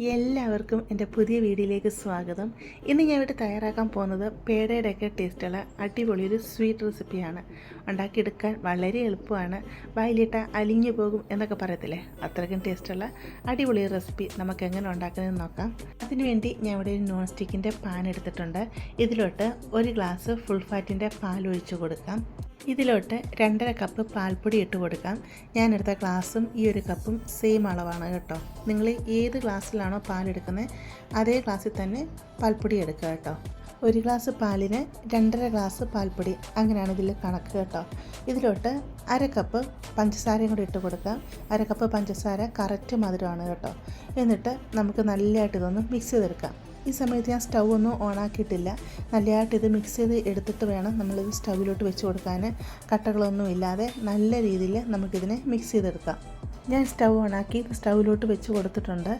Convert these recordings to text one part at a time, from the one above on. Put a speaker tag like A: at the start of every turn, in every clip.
A: എല്ലാവർക്കും എന്റെ പുതിയ വീഡിയോയിലേക്ക് സ്വാഗതം. ഇന്ന് ഞാൻ ഇവിടെ തയ്യാറാക്കാൻ പോകുന്നത് പേടയുടെയൊക്കെ ടേസ്റ്റുള്ള അടിപൊളി ഒരു സ്വീറ്റ് റെസിപ്പിയാണ്. ഉണ്ടാക്കിയെടുക്കാൻ വളരെ എളുപ്പമാണ്. വായിലിട്ട അലിഞ്ഞു പോകും എന്നൊക്കെ പറയത്തില്ലേ? അത്രയ്ക്കും ടേസ്റ്റുള്ള അടിപൊളി റെസിപ്പി നമുക്ക് എങ്ങനെ ഉണ്ടാക്കണമെന്ന് നോക്കാം. അതിനുവേണ്ടി ഞാൻ ഇവിടെ ഒരു നോൺ സ്റ്റിക്കിന്റെ പാൻ എടുത്തിട്ടുണ്ട്. ഇതിലോട്ട് ഒരു ഗ്ലാസ് ഫുൾ ഫാറ്റിന്റെ പാൽ ഒഴിച്ചു കൊടുക്കാം. ഇതിലോട്ട് രണ്ടര കപ്പ് പാൽപ്പൊടി ഇട്ട് കൊടുക്കാം. ഞാനെടുത്ത ഗ്ലാസും ഈ ഒരു കപ്പും സെയിം അളവാണ് കേട്ടോ. നിങ്ങൾ ഏത് ഗ്ലാസ്സിലാണോ പാലെടുക്കുന്നത് അതേ ഗ്ലാസ്സിൽ തന്നെ പാൽപ്പൊടി എടുക്കുക കേട്ടോ. ഒരു ഗ്ലാസ് പാലിന് രണ്ടര ഗ്ലാസ് പാൽപ്പൊടി അങ്ങനെയാണ് ഇതിൽ കണക്ക് കേട്ടോ. ഇതിലോട്ട് അര കപ്പ് പഞ്ചസാരയും കൂടി ഇട്ട് കൊടുക്കാം. അര കപ്പ് പഞ്ചസാര കറക്റ്റ് മധുരമാണ് കേട്ടോ. എന്നിട്ട് നമുക്ക് നല്ലതായിട്ട് ഇതൊന്ന് മിക്സ് ചെയ്തെടുക്കാം. ഈ സമയത്ത് ഞാൻ സ്റ്റൗ ഒന്നും ഓണാക്കിയിട്ടില്ല. നല്ലതായിട്ട് ഇത് മിക്സ് ചെയ്ത് എടുത്തിട്ട് വേണം നമ്മളിത് സ്റ്റൗവിലോട്ട് വെച്ച് കൊടുക്കാൻ. കട്ടകളൊന്നും ഇല്ലാതെ നല്ല രീതിയിൽ നമുക്കിതിനെ മിക്സ് ചെയ്തെടുക്കാം. ഞാൻ സ്റ്റൗ ഓണാക്കി സ്റ്റൗവിലോട്ട് വെച്ച് കൊടുത്തിട്ടുണ്ട്.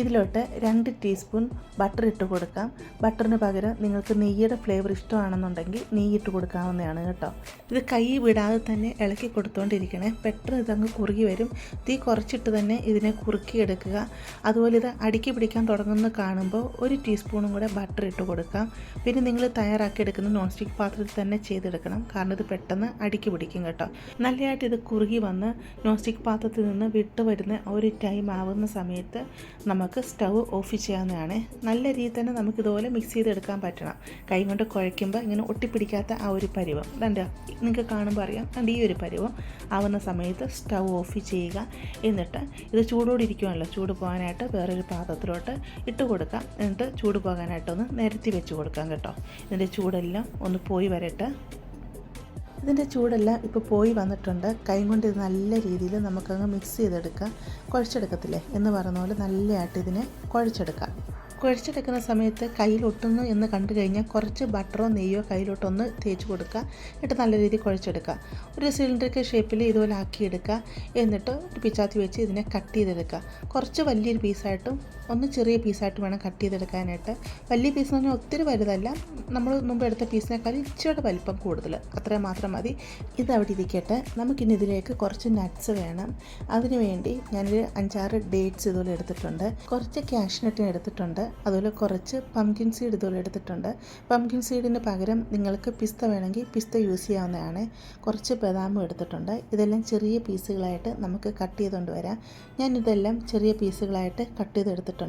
A: ഇതിലോട്ട് രണ്ട് ടീസ്പൂൺ ബട്ടർ ഇട്ട് കൊടുക്കാം. ബട്ടറിന് പകരം നിങ്ങൾക്ക് നെയ്യുടെ ഫ്ലേവർ ഇഷ്ടമാണെന്നുണ്ടെങ്കിൽ നെയ്യ് ഇട്ട് കൊടുക്കാവുന്നതാണ് കേട്ടോ. ഇത് കൈ വിടാതെ തന്നെ ഇളക്കി കൊടുത്തുകൊണ്ടിരിക്കണേ പെട്ടെന്ന് ഇതങ്ങ് കുറുകി വരും. തീ കുറച്ചിട്ട് തന്നെ ഇതിനെ കുറുക്കിയെടുക്കുക അതുപോലെ ഇത് അടുക്കി പിടിക്കാൻ തുടങ്ങുന്ന കാണുമ്പോൾ ഒരു ടീസ്പൂണും കൂടെ ബട്ടർ ഇട്ട് കൊടുക്കാം. പിന്നെ നിങ്ങൾ തയ്യാറാക്കി എടുക്കുന്ന നോൺ സ്റ്റിക്ക് പാത്രത്തിൽ തന്നെ ചെയ്തെടുക്കണം. കാരണം ഇത് പെട്ടെന്ന് അടുക്കി പിടിക്കും കേട്ടോ. നല്ലതായിട്ട് ഇത് കുറുകി വന്ന് നോൺ സ്റ്റിക്ക് പാത്രത്തിൽ നിന്ന് വിട്ട് വരുന്ന ഒരു ടൈം ആവുന്ന സമയത്ത് നമുക്ക് സ്റ്റവ് ഓഫ് ചെയ്യാവുന്നതാണ്. നല്ല രീതിയിൽ തന്നെ നമുക്ക് ഇതുപോലെ മിക്സ് ചെയ്തെടുക്കാൻ പറ്റണം. കൈ കൊണ്ട് കുഴയ്ക്കുമ്പോൾ ഇങ്ങനെ ഒട്ടിപ്പിടിക്കാത്ത ആ ഒരു പരിവം. കണ്ട? നിങ്ങൾക്ക് കാണുമ്പോൾ അറിയാം. കണ്ട ഈ ഒരു പരിവം ആവുന്ന സമയത്ത് സ്റ്റവ് ഓഫ് ചെയ്യുക. എന്നിട്ട് ഇത് ചൂടോടി ഇരിക്കുമല്ലോ ചൂട് പോകാനായിട്ട് വേറൊരു പാത്രത്തിലോട്ട് ഇട്ട് കൊടുക്കാം. എന്നിട്ട് ചൂട് പോകാനായിട്ടൊന്ന് നിരത്തി വെച്ച് കൊടുക്കാം കേട്ടോ. ഇതിന്റെ ചൂടെല്ലാം ഒന്ന് പോയി വരട്ടെ. ഇതിന്റെ ചൂടെല്ലാം ഇപ്പോൾ പോയി വന്നിട്ടുണ്ട്. കൈ കൊണ്ട് ഇത് നല്ല രീതിയിൽ നമുക്കങ്ങ് മിക്സ് ചെയ്തെടുക്കാം. കുഴച്ചെടുക്കത്തില്ലേ? എന്ന് പറഞ്ഞ പോലെ നല്ലതായിട്ട് ഇതിനെ കുഴച്ചെടുക്കാം. കുഴച്ചെടുക്കുന്ന സമയത്ത് കയ്യിലൊട്ടുന്നു എന്ന് കണ്ടു കഴിഞ്ഞാൽ കുറച്ച് ബട്ടറോ നെയ്യോ കയ്യിലോട്ടൊന്ന് തേച്ച് കൊടുക്കുക. എന്നിട്ട് നല്ല രീതിയിൽ കുഴച്ചെടുക്കുക. ഒരു സിലിണ്ടറിക്കൽ ഷേപ്പിൽ ഇതുപോലെ ആക്കിയെടുക്കുക. എന്നിട്ട് ഒരു പിച്ചാത്തി വെച്ച് ഇതിനെ കട്ട് ചെയ്തെടുക്കുക. കുറച്ച് വലിയൊരു പീസായിട്ടും ഒന്ന് ചെറിയ പീസായിട്ട് വേണം കട്ട് ചെയ്തെടുക്കാനായിട്ട്. വലിയ പീസ് എന്ന് പറഞ്ഞാൽ ഒത്തിരി വലുതല്ല. നമ്മൾ മുമ്പ് എടുത്ത പീസിനേക്കാൾ ഇച്ചിരി വലിപ്പം കൂടുതൽ. അത്രയും മാത്രം മതി. ഇത് അവിടെ ഇരിക്കട്ടെ. നമുക്കിനി ഇതിലേക്ക് കുറച്ച് നട്ട്സ് വേണം. അതിനു വേണ്ടി ഞാനൊരു അഞ്ചാറ് ഡേറ്റ്സ് ഇതുപോലെ എടുത്തിട്ടുണ്ട്. കുറച്ച് ക്യാഷ്നട്ടിന് എടുത്തിട്ടുണ്ട്. അതുപോലെ കുറച്ച് പംകിൻ സീഡ് ഇതുപോലെ എടുത്തിട്ടുണ്ട്. പംകിൻ സീഡിന് പകരം നിങ്ങൾക്ക് പിസ്ത വേണമെങ്കിൽ പിസ്ത യൂസ് ചെയ്യാവുന്നതാണ്. കുറച്ച് ബദാമും എടുത്തിട്ടുണ്ട്. ഇതെല്ലാം ചെറിയ പീസുകളായിട്ട് നമുക്ക് കട്ട് ചെയ്തുകൊണ്ട് വരാം. ഞാനിതെല്ലാം ചെറിയ പീസുകളായിട്ട് കട്ട് ചെയ്തെടുത്തിട്ടുണ്ട്.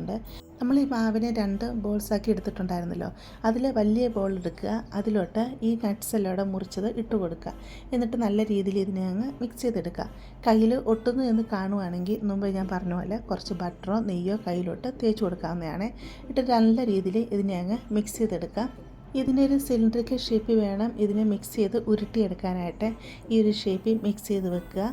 A: നമ്മൾ ഈ മാവിനെ രണ്ട് ബോൾസ് ആക്കി എടുത്തിട്ടുണ്ടായിരുന്നല്ലോ. അതിൽ വലിയ ബോൾ എടുക്കുക അതിലോട്ട് ഈ നട്ട്സ് എല്ലാം മുറിച്ചത് ഇട്ട് കൊടുക്കുക. എന്നിട്ട് നല്ല രീതിയിൽ ഇതിനെ അങ്ങ് മിക്സ് ചെയ്തെടുക്കുക. കയ്യിൽ ഒട്ടുന്നു എന്ന് കാണുവാണെങ്കിൽ മുമ്പ് ഞാൻ പറഞ്ഞ പോലെ കുറച്ച് ബട്ടറോ നെയ്യോ കയ്യിലോട്ട് തേച്ച് കൊടുക്കാവുന്നതാണ്. ഇട്ട് നല്ല രീതിയിൽ ഇതിനെ അങ്ങ് മിക്സ് ചെയ്തെടുക്കുക. ഇതിനൊരു സിലിണ്ടറിക്കൽ ഷേപ്പ് വേണം ഇതിനെ മിക്സ് ചെയ്ത് ഉരുട്ടിയെടുക്കാനായിട്ട്. ഈ ഒരു ഷേപ്പിൽ മിക്സ് ചെയ്ത് വെക്കുക.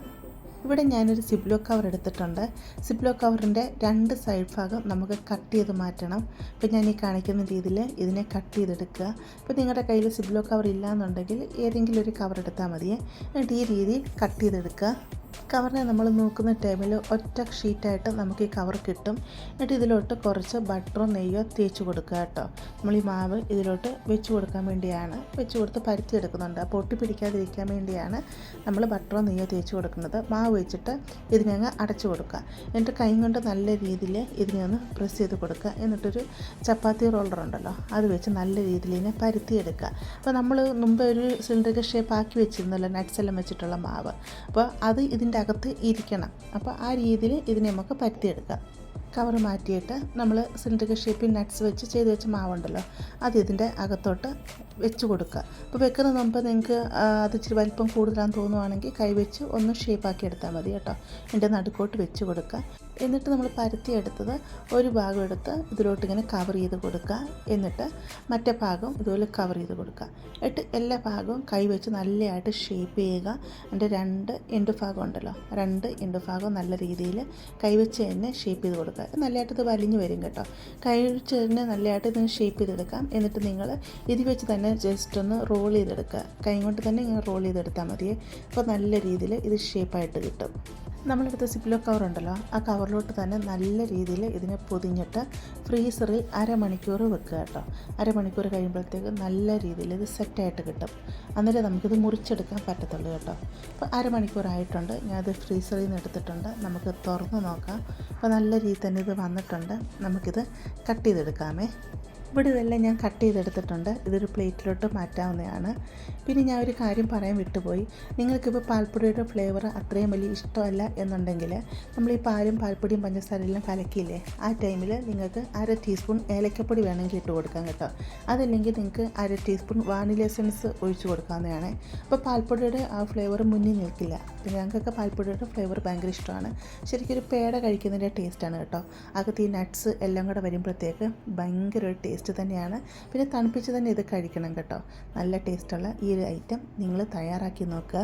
A: ഇവിടെ ഞാനൊരു സിബ്ലോ കവർ എടുത്തിട്ടുണ്ട്. സിബ്ലോ കവറിന്റെ രണ്ട് സൈഡ് ഭാഗം നമുക്ക് കട്ട് ചെയ്ത് മാറ്റണം. ഇപ്പം ഞാൻ ഈ കാണിക്കുന്ന രീതിയിൽ ഇതിനെ കട്ട് ചെയ്തെടുക്കുക. ഇപ്പോൾ നിങ്ങളുടെ കയ്യിൽ സിബ്ലോ കവർ ഇല്ലയെന്നുണ്ടെങ്കിൽ ഏതെങ്കിലും ഒരു കവർ എടുത്താൽ മതിയേ. എന്നിട്ട് ഈ രീതിയിൽ കട്ട് ചെയ്തെടുക്കുക. കവറിനെ നമ്മൾ നോക്കുന്ന ടൈമിൽ ഒറ്റ ഷീറ്റായിട്ട് നമുക്ക് ഈ കവർ കിട്ടും. എന്നിട്ട് ഇതിലോട്ട് കുറച്ച് ബട്ടറോ നെയ്യോ തേച്ച് കൊടുക്കുക കേട്ടോ. നമ്മൾ ഈ മാവ് ഇതിലോട്ട് വെച്ച് കൊടുക്കാൻ വേണ്ടിയാണ്. വെച്ച് കൊടുത്ത് പരുത്തി എടുക്കുന്നുണ്ട്. അപ്പോൾ ഒട്ടി പിടിക്കാതിരിക്കാൻ വേണ്ടിയാണ് നമ്മൾ ബട്ടറോ നെയ്യോ തേച്ച് കൊടുക്കുന്നത്. മാവ് വെച്ചിട്ട് ഇതിനെ അങ്ങ് അടച്ചു കൊടുക്കുക. എന്നിട്ട് കൈ കൊണ്ട് നല്ല രീതിയിൽ ഇതിനെ ഒന്ന് പ്രസ് ചെയ്ത് കൊടുക്കുക. എന്നിട്ടൊരു ചപ്പാത്തി റോളർ ഉണ്ടല്ലോ അത് വെച്ച് നല്ല രീതിയിൽ ഇതിനെ പരുത്തി എടുക്കുക. അപ്പോൾ നമ്മൾ മുമ്പ് ഒരു സിലിണ്ടർ ഷേപ്പ് ആക്കി വെച്ചിരുന്നല്ലോ നട്ട്സ് എല്ലാം വെച്ചിട്ടുള്ള മാവ്. അപ്പോൾ അത് ഇതിന്റെ അകത്ത് ഇരിക്കണം. അപ്പോൾ ആ രീതിയിൽ ഇതിനെ നമുക്ക് പരത്തിയെടുക്കാം കവർ മാറ്റിയിട്ട് നമ്മൾ സിലിണ്ടറിക്കൽ ഷേപ്പിൽ നട്ട്സ് വെച്ച് ചെയ്ത് വെച്ച മാവുണ്ടല്ലോ അത് ഇതിന്റെ അകത്തോട്ട് വെച്ച് കൊടുക്കുക. അപ്പോൾ വെക്കുന്ന മുമ്പ് നിങ്ങൾക്ക് അത് ഇച്ചിരി വലിപ്പം കൂടുതലാണെന്ന് തോന്നുവാണെങ്കിൽ കൈവച്ച് ഒന്ന് ഷേപ്പാക്കി എടുത്താൽ മതി കേട്ടോ. എന്റെ നടുക്കോട്ട് വെച്ച് കൊടുക്കുക. എന്നിട്ട് നമ്മൾ പരത്തി എടുത്തത് ഒരു ഭാഗം എടുത്ത് ഇതിലോട്ട് ഇങ്ങനെ കവർ ചെയ്ത് കൊടുക്കുക. എന്നിട്ട് മറ്റേ ഭാഗം ഇതുപോലെ കവർ ചെയ്ത് കൊടുക്കുക. എന്നിട്ട് എല്ലാ ഭാഗവും കൈവച്ച് നല്ലതായിട്ട് ഷേപ്പ് ചെയ്യുക. എന്റെ രണ്ട് എൻഡ് ഭാഗം ഉണ്ടല്ലോ രണ്ട് എൻഡ് ഭാഗം നല്ല രീതിയിൽ കൈവച്ച് തന്നെ ഷേപ്പ് ചെയ്ത് കൊടുക്കുക. നല്ലതായിട്ട് ഇത് വലിഞ്ഞു വരും കേട്ടോ. കൈവച്ച് തന്നെ നല്ലതായിട്ട് ഇതിന് ഷേപ്പ് ചെയ്തെടുക്കാം. എന്നിട്ട് നിങ്ങൾ ഇത് വെച്ച് തന്നെ ജസ്റ്റ് ഒന്ന് റോൾ ചെയ്തെടുക്കുക. കൈ കൊണ്ട് തന്നെ ഇങ്ങനെ റോൾ ചെയ്തെടുത്താൽ മതിയേ. അപ്പോൾ നല്ല രീതിയിൽ ഇത് ഷേപ്പായിട്ട് കിട്ടും. നമ്മളെടുത്ത സിപ്ലോ കവർ ഉണ്ടല്ലോ ആ കവറിലോട്ട് തന്നെ നല്ല രീതിയിൽ ഇതിനെ പൊതിഞ്ഞിട്ട് ഫ്രീസറിൽ അരമണിക്കൂർ വെക്കുക കേട്ടോ. അരമണിക്കൂർ കഴിയുമ്പോഴത്തേക്ക് നല്ല രീതിയിൽ ഇത് സെറ്റായിട്ട് കിട്ടും. അന്നേരം നമുക്കിത് മുറിച്ചെടുക്കാൻ പറ്റത്തുള്ളൂ കേട്ടോ. അപ്പോൾ അരമണിക്കൂർ ആയിട്ടുണ്ട് ഞാനത് ഫ്രീസറിൽ നിന്ന് എടുത്തിട്ടുണ്ട് നമുക്ക് തുറന്ന് നോക്കാം. അപ്പോൾ നല്ല രീതിയിൽ തന്നെ ഇത് വന്നിട്ടുണ്ട് നമുക്കിത് കട്ട് ചെയ്തെടുക്കാമേ. ഇവിടെ ഇതെല്ലാം ഞാൻ കട്ട് ചെയ്തെടുത്തിട്ടുണ്ട്. ഇതൊരു പ്ലേറ്റിലോട്ട് മാറ്റാവുന്നതാണ്. പിന്നെ ഞാൻ ഒരു കാര്യം പറയാൻ വിട്ടുപോയി. നിങ്ങൾക്കിപ്പോൾ പാൽപ്പൊടിയുടെ ഫ്ലേവർ അത്രയും വലിയ ഇഷ്ടമല്ല എന്നുണ്ടെങ്കിൽ നമ്മൾ ഈ പാലും പാൽപ്പൊടിയും പഞ്ചസാരയെല്ലാം കലക്കിയില്ലേ ആ ടൈമിൽ നിങ്ങൾക്ക് അര ടീസ്പൂൺ ഏലക്കപ്പൊടി വേണമെങ്കിൽ ഇട്ട് കൊടുക്കാം കേട്ടോ. അതല്ലെങ്കിൽ നിങ്ങൾക്ക് അര ടീസ്പൂൺ വാനില എസൻസ് ഒഴിച്ച് കൊടുക്കാവുന്നതാണ്. അപ്പോൾ പാൽപ്പൊടിയുടെ ആ ഫ്ലേവർ മുന്നിൽ നിൽക്കില്ല. ഞങ്ങൾക്കൊക്കെ പാൽപ്പൊടിയുടെ ഫ്ലേവർ ഭയങ്കര ഇഷ്ടമാണ്. ശരിക്കും ഒരു പേട കഴിക്കുന്നതിന്റെ ടേസ്റ്റാണ് കേട്ടോ. അകത്ത് ഈ നട്ട്സ് എല്ലാം കൂടെ വരുമ്പോഴത്തേക്ക് ഭയങ്കര ഒരു ടേസ്റ്റ് തന്നെയാണ്. പിന്നെ തണുപ്പിച്ച് തന്നെ ഇത് കഴിക്കണം കേട്ടോ. നല്ല ടേസ്റ്റുള്ള ഈ ഒരു ഐറ്റം നിങ്ങൾ തയ്യാറാക്കി നോക്കുക.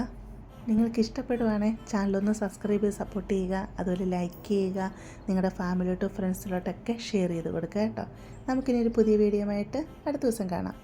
A: നിങ്ങൾക്ക് ഇഷ്ടപ്പെടുവാണെങ്കിൽ ചാനലൊന്ന് സബ്സ്ക്രൈബ് ചെയ്ത് സപ്പോർട്ട് ചെയ്യുക അതുപോലെ ലൈക്ക് ചെയ്യുക നിങ്ങളുടെ ഫാമിലിയോട്ടോ ഫ്രണ്ട്സിലോട്ടൊക്കെ ഷെയർ ചെയ്ത് കൊടുക്കുക കേട്ടോ. നമുക്കിനി ഒരു പുതിയ വീഡിയോ ആയിട്ട് അടുത്ത ദിവസം കാണാം.